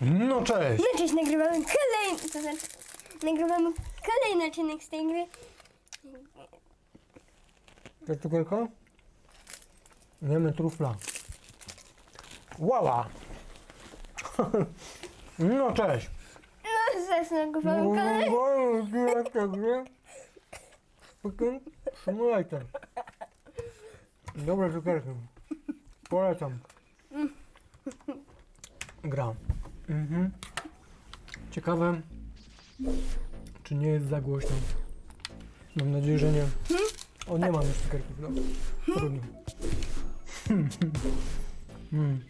No cześć! No cześć, nagrywamy kolejny, to znaczy, nagrywamy kolejny odcinek z tej gry. To cukierko? Jemy trufla. Łała! No cześć! No zaraz nagrywamy kolejny. Simulator. Dobre cukierki. Polecam. Gra. Mhm. Ciekawe, czy nie jest za głośno. Mam nadzieję, że nie. O, nie mam już cukierków. No. Trudno. Mm.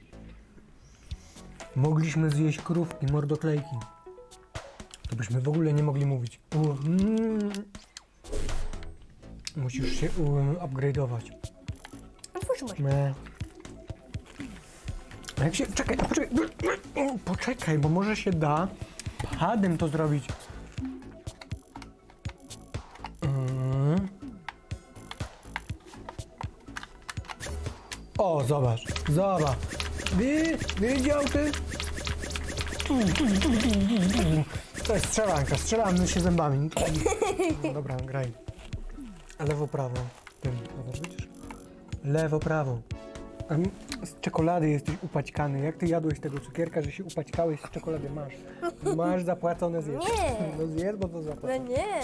Mogliśmy zjeść krówki, mordoklejki. To byśmy w ogóle nie mogli mówić. U, mm. Musisz się um, upgrade'ować. Otwórz Nie. A Jak się. Czekaj, poczekaj. Poczekaj, bo może się da padem to zrobić. Mm. O, zobacz, zobacz. Wi, widział ty? To jest strzelanka, strzelamy się zębami. No dobra, graj. Lewo, prawo. Tym, zobacz, widzisz? Lewo, prawo. Z czekolady jesteś upaćkany. Jak ty jadłeś tego cukierka, że się upaćkałeś z czekolady? Masz. Masz zapłacone zjedz. Nie. No zjedz, bo to No zapłacone. nie.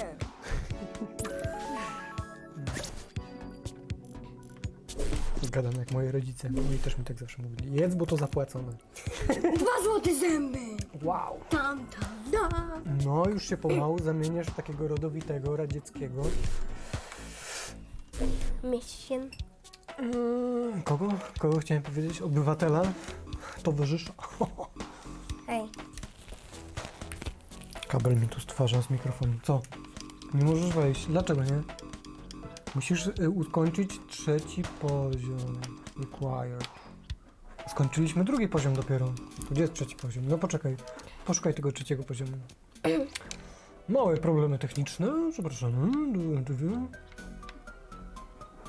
Gadam jak moi rodzice. Moi też mi tak zawsze mówili. Jedz, bo to zapłacone. Dwa złote zęby. Wow. Tam, tam, tam. No, już się pomału zamieniasz w takiego rodowitego, radzieckiego. Mm, Kogo? Kogo chciałem powiedzieć? Obywatela? Towarzysza? Hej. Kabel mi tu stwarza z mikrofonu. Co? Nie możesz wejść. Dlaczego nie? Musisz y, ukończyć trzeci poziom. Required. Skończyliśmy drugi poziom dopiero. Gdzie jest trzeci poziom? No poczekaj. Poszukaj tego trzeciego poziomu. Małe problemy techniczne. Przepraszam.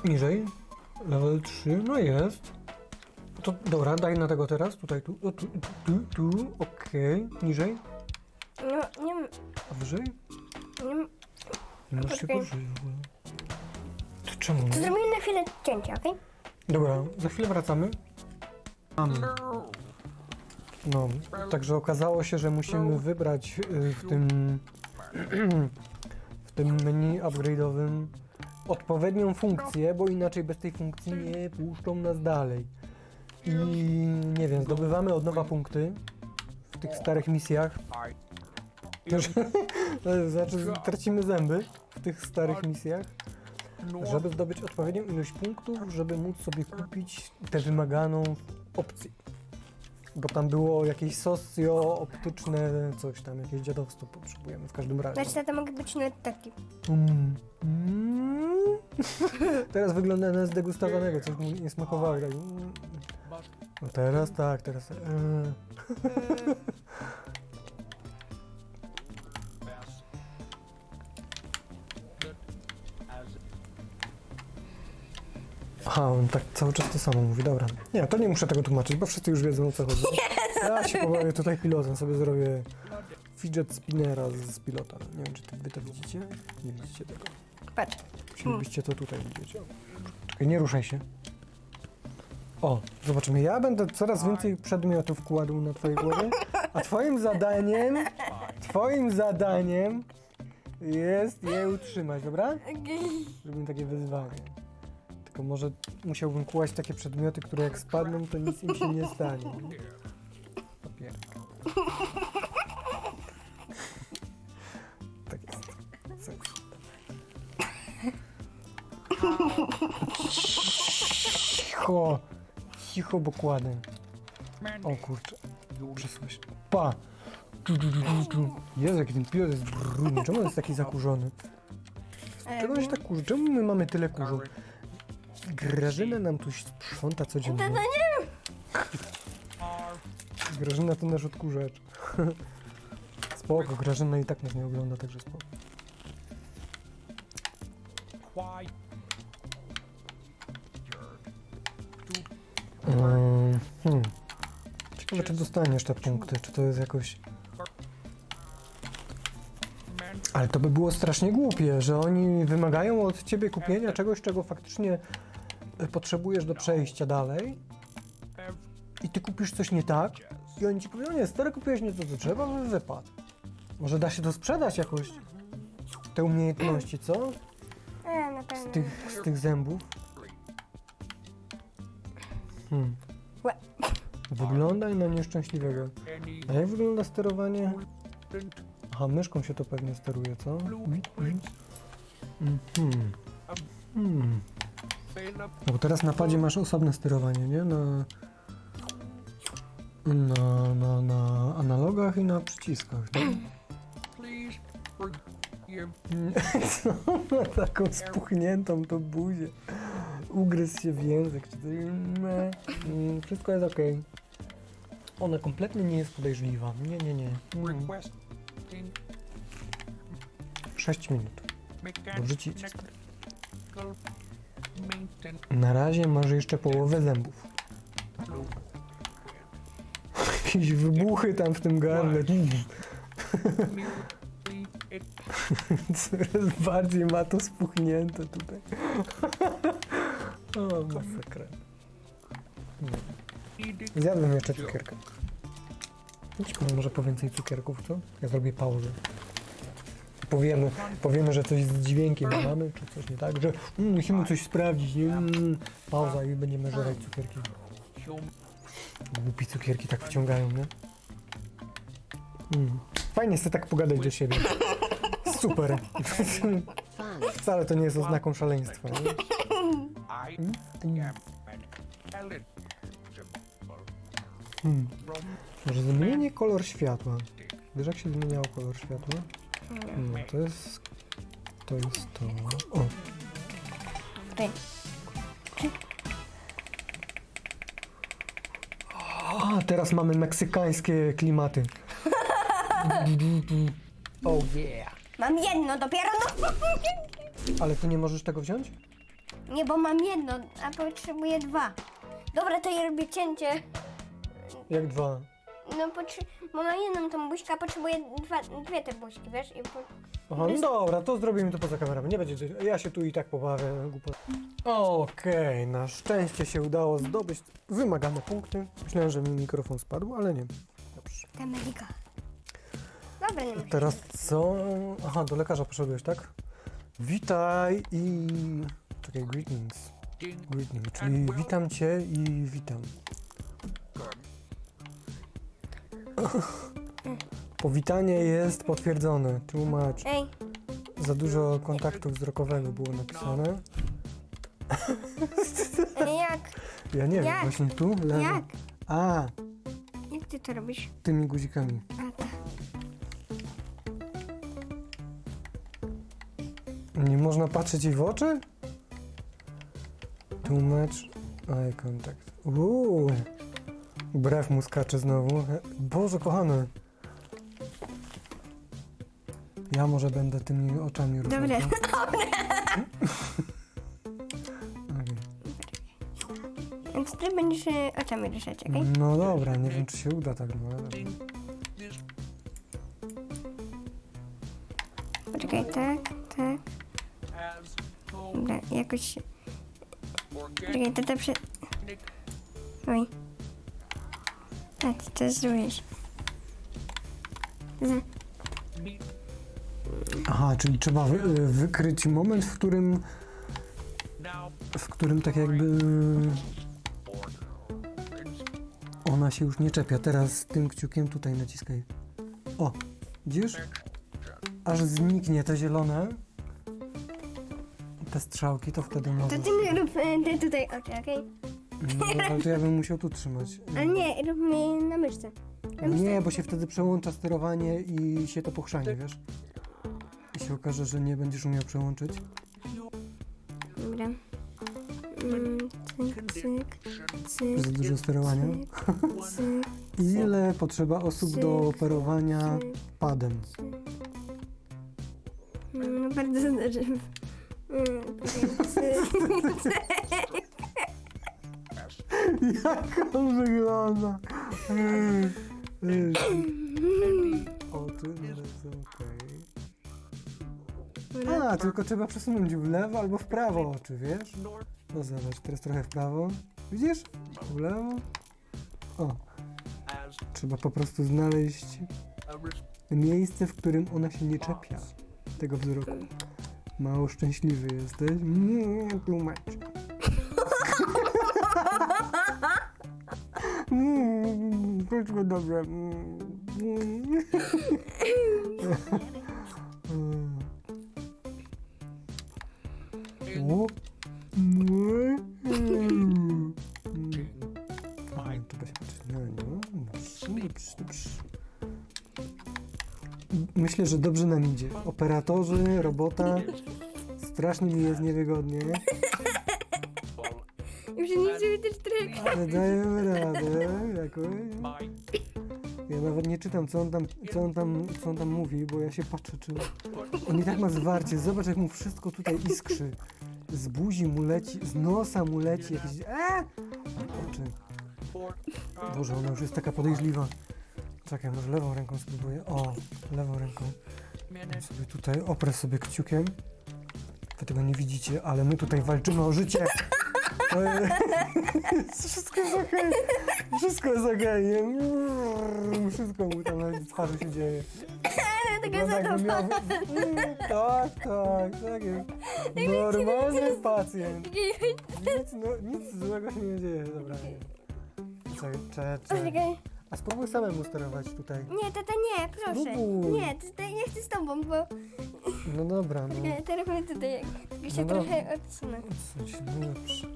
Niżej. Level 3. No jest. To dobra, daj na tego teraz. Tutaj, tu. O, tu, tu, tu. Okej. Niżej. Nie, nie, A wyżej? nie. Nie możesz się Poczekaj. w ogóle. To czemu To nie? zrobimy na chwilę cięcia, okej? Dobra, za chwilę wracamy. Mamy. No, także okazało się, że musimy wybrać y, w tym w tym menu upgrade'owym odpowiednią funkcję, bo inaczej bez tej funkcji nie puszczą nas dalej. I nie wiem, zdobywamy od nowa punkty w tych starych misjach. Też, znaczy tracimy zęby w tych starych misjach. żeby zdobyć odpowiednią ilość punktów, żeby móc sobie kupić tę wymaganą opcję. Bo tam było jakieś socjo-optyczne coś tam, jakieś dziadowstwo potrzebujemy w każdym razie. Znaczy, tata mogę być nawet taki. Mm. Mm. Teraz wygląda na zdegustowanego, coś mu nie smakowało. Tak. Mm. No teraz tak, teraz. e. Aha, on tak cały czas to samo mówi, dobra. Nie, to nie muszę tego tłumaczyć, bo wszyscy już wiedzą o co chodzi. Ja się pobawię tutaj pilotem, sobie zrobię fidget spinnera z, z pilota. Nie wiem, czy ty, wy to widzicie? Nie widzicie tego. Patrz. Chcielibyście to tutaj widzieć. Czekaj, nie ruszaj się. O, zobaczymy. Ja będę coraz więcej przedmiotów kładł na twojej głowie, a twoim zadaniem, twoim zadaniem jest je utrzymać, dobra? Zrobimy takie wyzwanie. Tylko może musiałbym kłaść takie przedmioty, które jak spadną, to nic im się nie stanie. Papier. Tak jest. Seks. Cicho. Cicho, bo kładę. O kurczę. Przesłysz. Pa. Tu, tu, tu, tu, tu. Jezu, jaki ten pilot jest brudny. Czemu on jest taki zakurzony? Czemu on się tak kurzy? Czemu my mamy tyle kurzu? Grażyna nam tu sprząta codziennie. Nie! Grażyna to nasz odkurzacz. Spoko, Grażyna i tak nas nie ogląda, także spoko. Ehm, hmm. Ciekawe, czy dostaniesz te punkty, czy to jest jakoś... Ale to by było strasznie głupie, że oni wymagają od ciebie kupienia czegoś, czego faktycznie potrzebujesz do przejścia dalej i ty kupisz coś nie tak i oni ci powiedzą, nie, stary, kupiłeś nie to, co trzeba, żeby wypadł. Może da się to sprzedać jakoś, te umiejętności, co? E, na Z tych, z tych zębów. Hmm. Łe. Wyglądaj na nieszczęśliwego. A jak wygląda sterowanie? Aha, myszką się to pewnie steruje, co? Mhm. Hmm. No bo teraz na padzie masz osobne sterowanie, nie? Na, na, na, na analogach i na przyciskach, tak? Co ma taką spuchniętą tą buzię? Ugryzł się w język, czy to... Nie. Mm, Wszystko jest okej. Ona kompletnie nie jest podejrzliwa. Nie, nie, nie. Mm. 6 minut. Dobrze ci idzie. Na razie masz jeszcze połowę zębów. Jakieś wybuchy tam w tym gardle. Coraz bardziej ma to spuchnięte tutaj. O, masakra. Zjadłem jeszcze cukierkę. Idźmy może po więcej cukierków, co? Ja zrobię pauzę. Powiemy, powiemy, że coś z dźwiękiem mamy, czy coś nie tak, że mm, musimy coś sprawdzić, nie? Mm, pauza i będziemy żerać cukierki. Głupi cukierki tak wciągają, nie? Mm. Fajnie sobie tak pogadać do siebie. Super. Wcale to nie jest oznaką szaleństwa. Nie? Hmm. Może kolor światła. Wiesz jak się zmieniało kolor światła? No to jest... To jest to... O, Tutaj. A, teraz mamy meksykańskie klimaty. Oh yeah. Mam jedno dopiero, no. Ale ty nie możesz tego wziąć? Nie, bo mam jedno, a potrzebuję dwa. Dobra, to ja robię cięcie. Jak dwa? No, potrzy- bo mam jedną tą buźkę, a potrzebuję dwa, dwie te buźki, wiesz? I po... Aha, no dobra, to zrobimy to poza kamerami. Nie będzie. Ja się tu i tak pobawię. głupot. Okej, na szczęście się udało zdobyć wymagane punkty. Myślałem, że mi mikrofon spadł, ale nie. Dobrze. Ta medika. Dobra, nie muszę. Teraz co? Aha, do lekarza poszedłeś, tak? Witaj i... Czekaj, greetings. Greetings, czyli witam cię i witam. Powitanie jest potwierdzone. Tłumacz. Ej, Za dużo kontaktu wzrokowego było napisane. ej, jak? Ja nie wiem, Jak? właśnie tu? Lewo. Jak? A, Jak ty to robisz? tymi guzikami. A, tak. Nie można patrzeć jej w oczy? Too much eye contact. Uuu. Brew mu skacze znowu. Boże kochany. Ja może będę tymi oczami ruszał. Dobra. co? Okej. Więc ty będziesz e, oczami ruszać, okej? No dobra, nie wiem czy się uda tak, no ale dobra. Poczekaj, tak, tak. Dobra, jakoś... Poczekaj, to to przy... Oj. A, ty to zrobisz. Z... Aha, czyli trzeba wy, wykryć moment, w którym w którym tak jakby ona się już nie czepia. Teraz tym kciukiem tutaj naciskaj. O, widzisz? Aż zniknie te zielone. Te strzałki, to wtedy To możesz... ty mi rób e, te tutaj oczy, okej? No, ale to ja bym musiał tu trzymać. Ale nie, rób mi na myszce. Nie, bo się wtedy przełącza sterowanie i się to pochrzanie, wiesz? I się okaże, że nie będziesz umiał przełączyć. Dobra. Mm, cyk, cyk, cyk, Za dużo sterowania. cyk, Ile potrzeba osób do operowania cyk. padem? No bardzo dobrze. Mm, cyk, cyk. Jak on wygląda? Oczy no są okej. A, tylko trzeba przesunąć w lewo albo w prawo oczy, wiesz? No zobacz, teraz trochę w prawo. Widzisz? W lewo. O, trzeba po prostu znaleźć miejsce, w którym ona się nie czepia tego wzroku. Mało szczęśliwy jesteś. Nie tłumacz. Wszystko. Mm. O. Dobrze, dobrze. Myślę, że dobrze nam idzie. Operatorzy, robota. Strasznie mi jest niewygodnie, ale dajemy radę jakoś. Ja nawet nie czytam, co on tam, co on tam, co on tam mówi, bo ja się patrzę, czy... On i tak ma zwarcie. Zobacz, jak mu wszystko tutaj iskrzy. Z buzi mu leci, z nosa mu leci jakieś... Eee! Oczy. Boże, ona już jest taka podejrzliwa. Czekaj, może lewą ręką spróbuję. O, lewą ręką. Sobie tutaj oprę sobie kciukiem. Wy tego nie widzicie, ale my tutaj walczymy o życie. Wszystko jest okej. Wszystko jest okej. nie? Mm, Wszystko mu tam na twarzy się dzieje. Taka Wygląda jakby miał... Mm, Tak, tak, tak jest. Normalny pacjent. Nic, no, nic złego się nie dzieje. Dobra, nie. Czekaj. A spróbuj samemu sterować tutaj. Nie, tata nie, proszę. Spróbuj. Nie, tata, nie chcę z tobą, bo No dobra, no. Czekaj, teraz tutaj tylko się No dobra. trochę odsunę. Coś, no dobrze.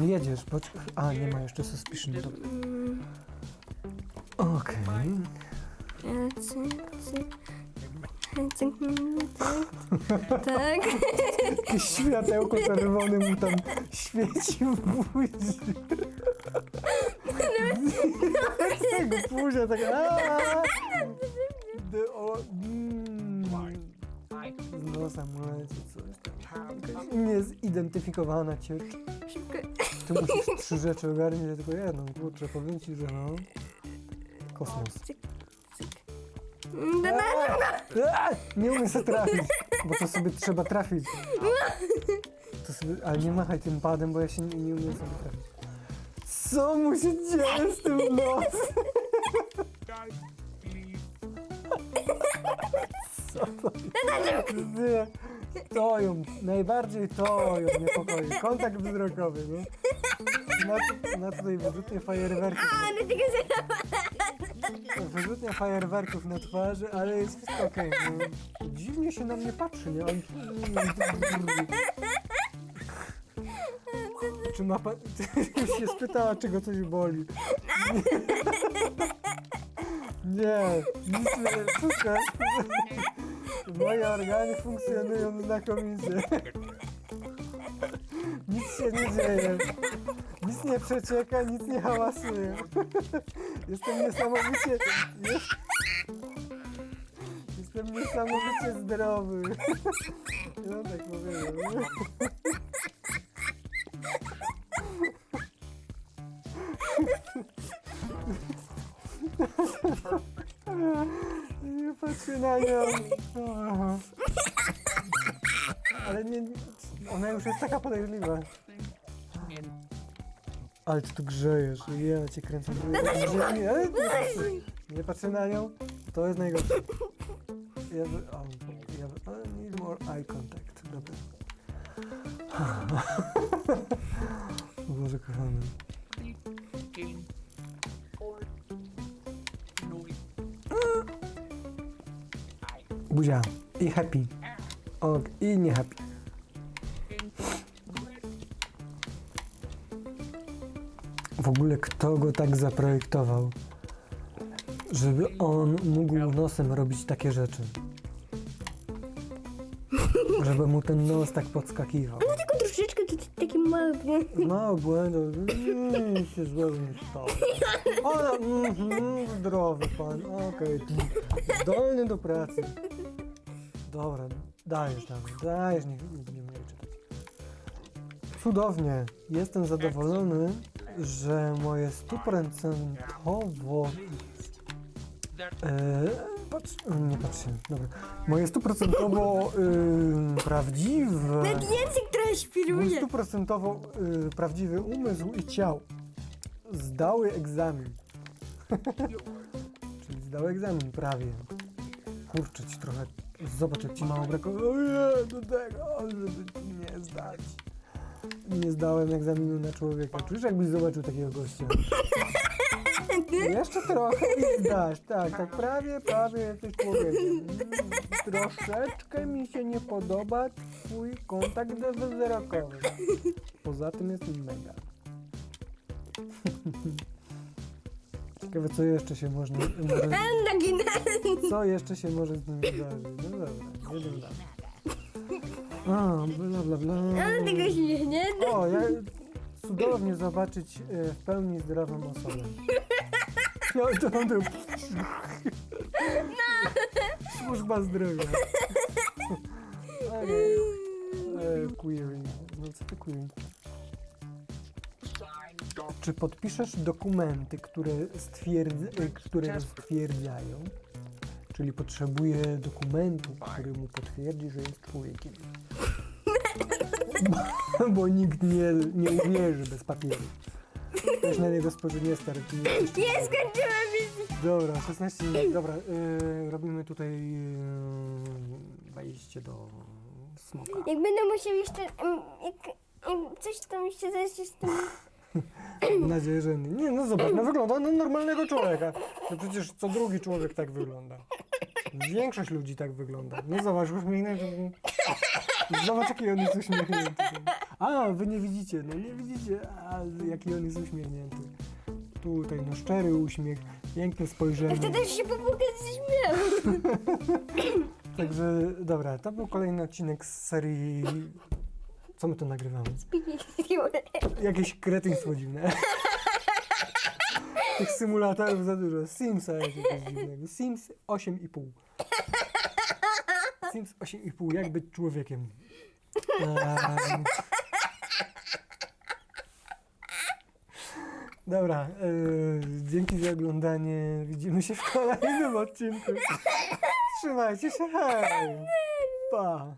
Nie jedziesz, bo... A, nie ma jeszcze suspicion. Dobra. Okej. tak. Jakieś światełko czerwone mu tam świeci w buzi. tak buzia, tak... aaa. De- o, mm. Z nosa mu leci coś tam. Jakaś Niezidentyfikowana ciecz. Ty musisz trzy rzeczy ogarniać, ja tylko jedną. Kurczę, powiem ci, że no... Kosmos. Cyk, cyk. Nie umiem sobie trafić, bo to sobie trzeba trafić. To sobie, ale nie machaj tym padem, bo ja się nie, nie umiem sobie trafić. Co mu się dzieje z tym nosem? Co to jest? Nie. To ją, najbardziej to ją niepokoi. Kontakt wzrokowy, no. Na, na tutaj wyrzutnie fajerwerków. A, no tylko. Wyrzutnia fajerwerków na twarzy, ale jest wszystko okej. no. Dziwnie się na mnie patrzy, nie? On... Czy ma pan... Już się spytała, czy go coś boli. Nie, nic nie... Wszystko jest... Moje organy funkcjonują znakomicie. Nic się nie dzieje. Nic nie przecieka, nic nie hałasuje. Jestem niesamowicie... Jest... Jestem niesamowicie zdrowy. Ja tak powiedział. Nie patrzę na nią. Ale nie... Ona już jest taka podejrzliwa. Ale ty tu grzejesz. Ja cię kręcę. Nie, nie, nie, patrzę na nią. To jest najgorsze. Ja, by- o, ja, by- I need more eye contact. Dobra. Boże kochany. Buzia. I happy. O, I nie happy. W ogóle kto go tak zaprojektował, żeby on mógł nosem robić takie rzeczy? Żeby mu ten nos tak podskakiwał. No tylko troszeczkę, to taki mały, nie? No, błędów. Mm, się złego nie stało. Ona, mhm, zdrowy pan, okej. Zdolny do pracy. Dobra, dajesz tam, dajesz, niech nie jej czytać. Cudownie. Jestem zadowolony, że moje stuprocentowo... E, patrz, nie patrzcie, dobra. Moje stuprocentowo y, prawdziwe... Nawet język trochę Mój świruje. stuprocentowo y, prawdziwy umysł i ciało zdały egzamin. Czyli zdały egzamin prawie. Kurczę ci trochę. Zobacz jak ci mało brakowało do tego, żeby ci nie zdać. Nie zdałem egzaminu na człowieka. Czujesz jakbyś zobaczył takiego gościa? Jeszcze trochę i zdasz. Tak, tak prawie, prawie jesteś człowiekiem. Mm, Troszeczkę mi się nie podoba twój kontakt wzrokowy. Poza tym jest mega. Ciekawe co jeszcze się można... może, Naginę. Co jeszcze się może z nim wydarzyć? No dobra, jedziemy dalej. A, bla bla bla. Ale tego śmiechnie. O, ja cudownie zobaczyć e, w pełni zdrową osobę. No i to mam to... Służba zdrowia. Okej. E, Query. No co to query? Czy podpiszesz dokumenty, które, stwierdz, e, które stwierdzają, czyli potrzebuje dokumentu, który mu potwierdzi, że jest człowiekiem? Bo nikt nie, nie uwierzy bez papieru. Też na niego spojrzy, nie stary, ty nie jesteś Nie skończyłem. Dobra, 16 minut. Dobra, y, robimy tutaj y, wejście do smoka. Jak będę musiał jeszcze... em, Jak, jak coś tam jeszcze zejść z tym... Mam nadzieję, że nie. Nie, no zobacz, no wygląda na normalnego człowieka. No przecież co drugi człowiek tak wygląda. Większość ludzi tak wygląda. No zobacz, uśmiechnięty. Zobacz, jaki on jest uśmiechnięty. A, wy nie widzicie, no nie widzicie, a jaki on jest uśmiechnięty. Tutaj, no szczery uśmiech, piękne spojrzenie. Wtedy się po prostu śmiał. Także, dobra, to był kolejny odcinek z serii... Co my tu nagrywamy? Jakieś kretyństwo dziwne. Tych symulatorów za dużo. Simsa jakiegoś dziwnego. Sims 8,5. Sims 8,5. Jak być człowiekiem. Em. Dobra, e, dzięki za oglądanie. Widzimy się w kolejnym odcinku. Trzymajcie się, hej! Pa!